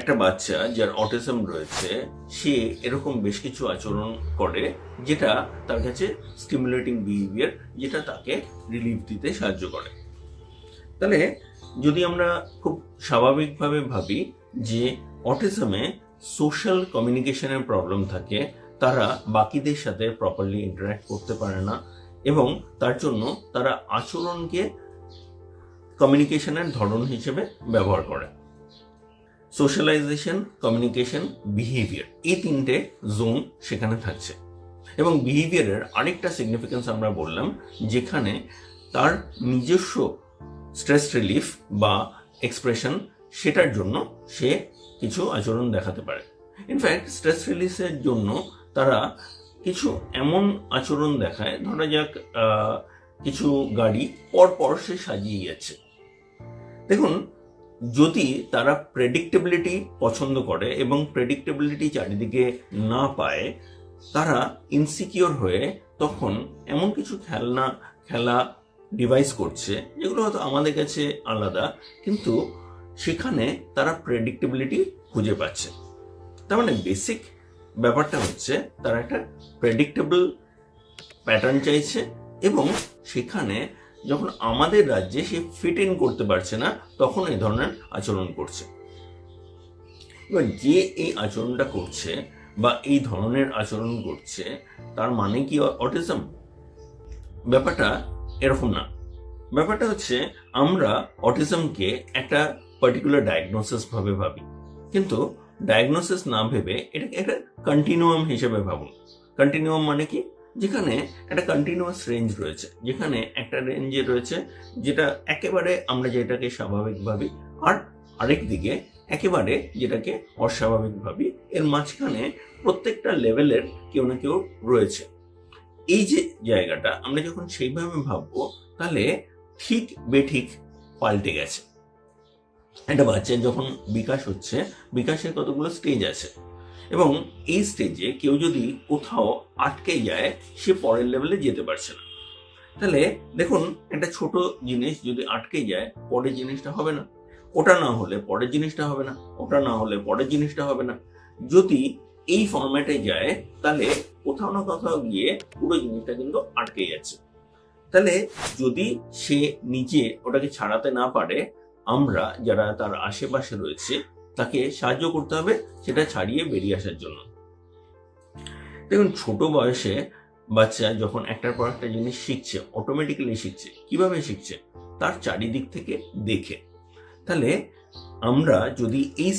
একটা বাচ্চা যার অটিজম রয়েছে, সে এরকম বেশ কিছু আচরণ করে যেটা তার কাছে স্টিমুলেটিং বিহেভিয়ার যেটা তাকে রিলিফ দিতে সাহায্য করে। তাহলে যদি আমরা খুব স্বাভাবিকভাবে ভাবি যে অটিজমে সোশ্যাল কমিউনিকেশনের প্রবলেম থাকে, তারা বাকিদের সাথে প্রপারলি ইন্টারাক্ট করতে পারে না এবং তার জন্য তারা আচরণকে কমিউনিকেশনের ধরন হিসেবে ব্যবহার করে। সোশ্যালাইজেশন কমিউনিকেশন বিহেভিয়ার এই তিনটে জোন সেখানে থাকছে। এবং বিহেভিয়ারের আরেকটা সিগনিফিকেন্স আমরা বললাম, যেখানে তার নিজস্ব স্ট্রেস রিলিফ বা এক্সপ্রেশন সেটার জন্য সে কিছু আচরণ দেখাতে পারে। ইনফ্যাক্ট স্ট্রেস রিলিফের জন্য তারা কিছু এমন আচরণ দেখায়, ধরা যাক কিছু গাড়ি পরপর সে সাজিয়ে যাচ্ছে। দেখুন যদি তারা প্রেডিক্টেবিলিটি পছন্দ করে এবং প্রেডিক্টেবিলিটি চারিদিকে না পায়, তারা ইনসিকিওর হয়ে তখন এমন কিছু খেলনা, খেলা ডিভাইস করছে, যেগুলো হয়তো আমাদের কাছে আলাদা, কিন্তু সেখানে তারা প্রেডিক্টেবিলিটি খুঁজে পাচ্ছে। তার মানে বেসিক ব্যাপারটা হচ্ছে তারা একটা প্রেডিক্টেবল প্যাটার্ন চাইছে এবং সেখানে যখন আমাদের রাজ্যে সে ফিট ইন করতে পারছে না, তখন এই ধরনের আচরণ করছে। এবার যে এই আচরণটা করছে বা এই ধরনের আচরণ করছে, তার মানে কি অটিজম ব্যাপারটা এরকম না। ব্যাপারটা হচ্ছে, আমরা অটিজমকে একটা পার্টিকুলার ডায়াগনোসিস ভাবে ভাবি। কিন্তু ডায়াগনোসিস না ভেবে এটাকে একটা কন্টিনিউয়াম হিসেবে ভাবুন। কন্টিনিউয়াম মানে কি? যেখানে একটা কন্টিনিউয়াস রেঞ্জ রয়েছে, যেখানে একটা রেঞ্জে রয়েছে যেটা একেবারে আমরা যেটাকে স্বাভাবিক ভাবি আর আরেক দিকে একেবারে যেটাকে অস্বাভাবিক ভাবি, এর মাঝখানে প্রত্যেকটা লেভেলের কেউ না কেউ রয়েছে। এই যে জায়গাটা আমরা যখন সেইভাবে ভাববো, তাহলে ঠিক বেঠিক পাল্টে গেছে। একটা বাচ্চার যখন বিকাশ হচ্ছে, বিকাশের কতগুলো স্টেজ আছে? এবং এই স্টেজে কেউ যদি কোথাও আটকে যায়, সে পরের লেভেলে যেতে পারছে না। তাহলে দেখুন, একটা ছোট জিনিস যদি আটকে যায়, পরের জিনিসটা হবে না। ওটা না হলে পরের জিনিসটা হবে না। ওটা না হলে পরের জিনিসটা হবে না। যদি এই ফরম্যাটে যায়, তাহলে কোথাও না কোথাও গিয়ে পুরো জিনিসটা কিন্তু আটকে যাচ্ছে। তাহলে যদি সে নিজে ওটাকে ছাড়াতে না পারে, আমরা যারা তার আশেপাশে রয়েছে তাকে সাহায্য করতে হবে সেটা ছাড়িয়ে বেরিয়ে আসার জন্য। দেখুন, ছোট বয়সে বাচ্চা যখন একটার পর একটা জিনিস শিখছে অটোমেটিক্যালি শিখছে, কীভাবে শিখছে? তার চারিদিক থেকে দেখে। তাহলে আমরা যদি এই